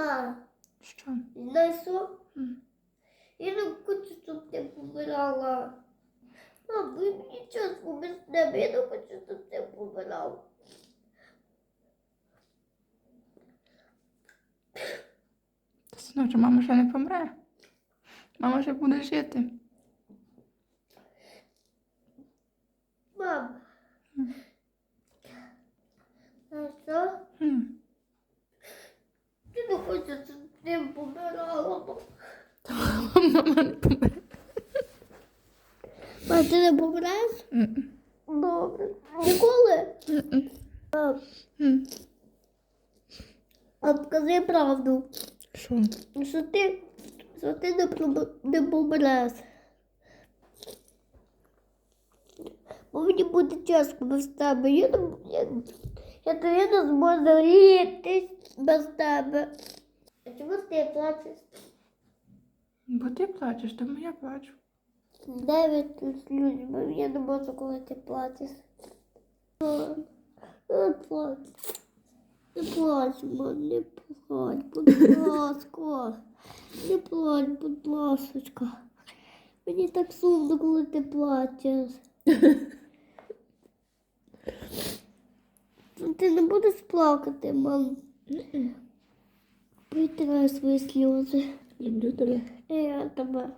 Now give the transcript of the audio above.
Ма, Що? знаєш що? М. Я не хочу, щоб ти помирала. Мам, ви мені часу без тебе. Я не хочу, щоб ти помирав. Та синочок, мама ще не помре. Мама ще буде жити. Мам. Знаєш що? М. Я хочу, щоб ти помирала. Мама не помре. Мам, ти не помреш? Добре. Ніколи? А скажи правду. Що? Що ти, що ти не, не помреш. Бо мені буде тяжко без тебе. Я не, я, я тобі не зможу жити без тебе. А чому ти плачеш? Бо ти плачеш, тому я плачу. Де ви тут з людьми? Я не можу, коли ти плачеш. Не плач. Не плач, мам, не плач, будь ласка. Не плач, будь ласочка. Мені так сумно, коли ти плачеш. Ти не будеш плакати, мам. Витирай свої сльози. Люблю тебе. І я тебе.